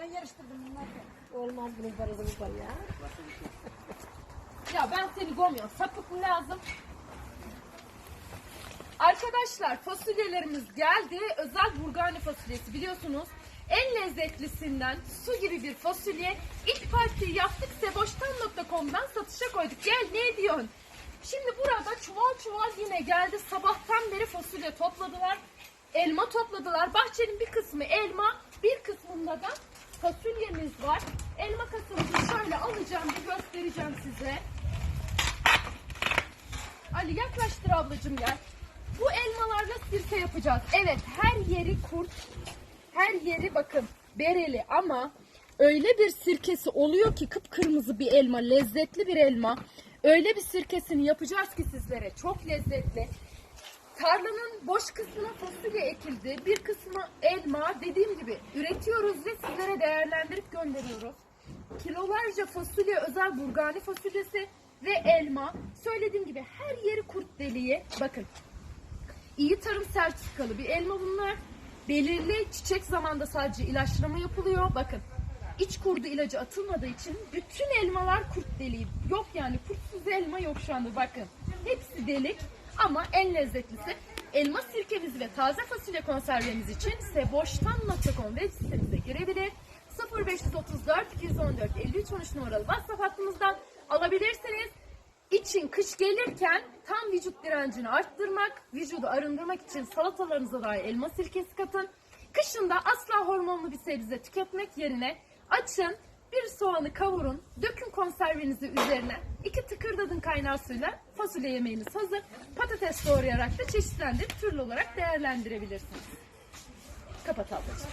Ben yarıştırdım bunları. Olmaz bunun parasını var ya. Ya ben seni görmüyorum. Sapık mı lazım? Arkadaşlar fasulyelerimiz geldi. Özel burgani fasulyesi biliyorsunuz. En lezzetlisinden su gibi bir fasulye. İlk partiyi yaptık seboştan.com'dan satışa koyduk. Gel ne diyorsun? Şimdi burada çuval çuval yine geldi. Sabahtan beri fasulye topladılar. Elma topladılar. Bahçenin bir kısmı elma, bir kısmında da fasulyemiz var. Elma kasımızı şöyle alacağım bir göstereceğim size. Ali yaklaştır ablacığım gel. Bu elmalarla sirke yapacağız. Evet her yeri kurt. Her yeri bakın bereli ama öyle bir sirkesi oluyor ki kıpkırmızı bir elma, lezzetli bir elma. Öyle bir sirkesini yapacağız ki sizlere çok lezzetli. Tarlanın boş kısmına fasulye ekildi. Bir kısmı elma. Dediğim gibi üretiyoruz ve sizlere değerlendirip gönderiyoruz. Kilolarca fasulye, özel burgani fasulyesi ve elma. Söylediğim gibi her yeri kurt deliği. Bakın İyi tarım sertifikalı bir elma bunlar. Belirli çiçek zamanda sadece ilaçlama yapılıyor. Bakın iç kurdu ilacı atılmadığı için bütün elmalar kurt deliği. Yok yani kurtsuz elma yok şu anda bakın. Hepsi delik ama en lezzetlisi elma sirkemiz ve taze fasulye konservemiz için seboştan.com web sitemize girebilir. 0534 214 53 13 numaralı WhatsApp hattımızdan alabilirsiniz. İçin kış gelirken tam vücut direncini arttırmak, vücudu arındırmak için salatalarınıza dair elma sirkesi katın. Kışında asla hormonlu bir sebze tüketmek yerine açın, bir soğanı kavurun, dökün konservenizi üzerine, iki tıkırdadın kaynar suyla fasulye yemeğiniz hazır. Patates doğrayarak da çeşitlendirip türlü olarak değerlendirebilirsiniz. Kapat ablacığım.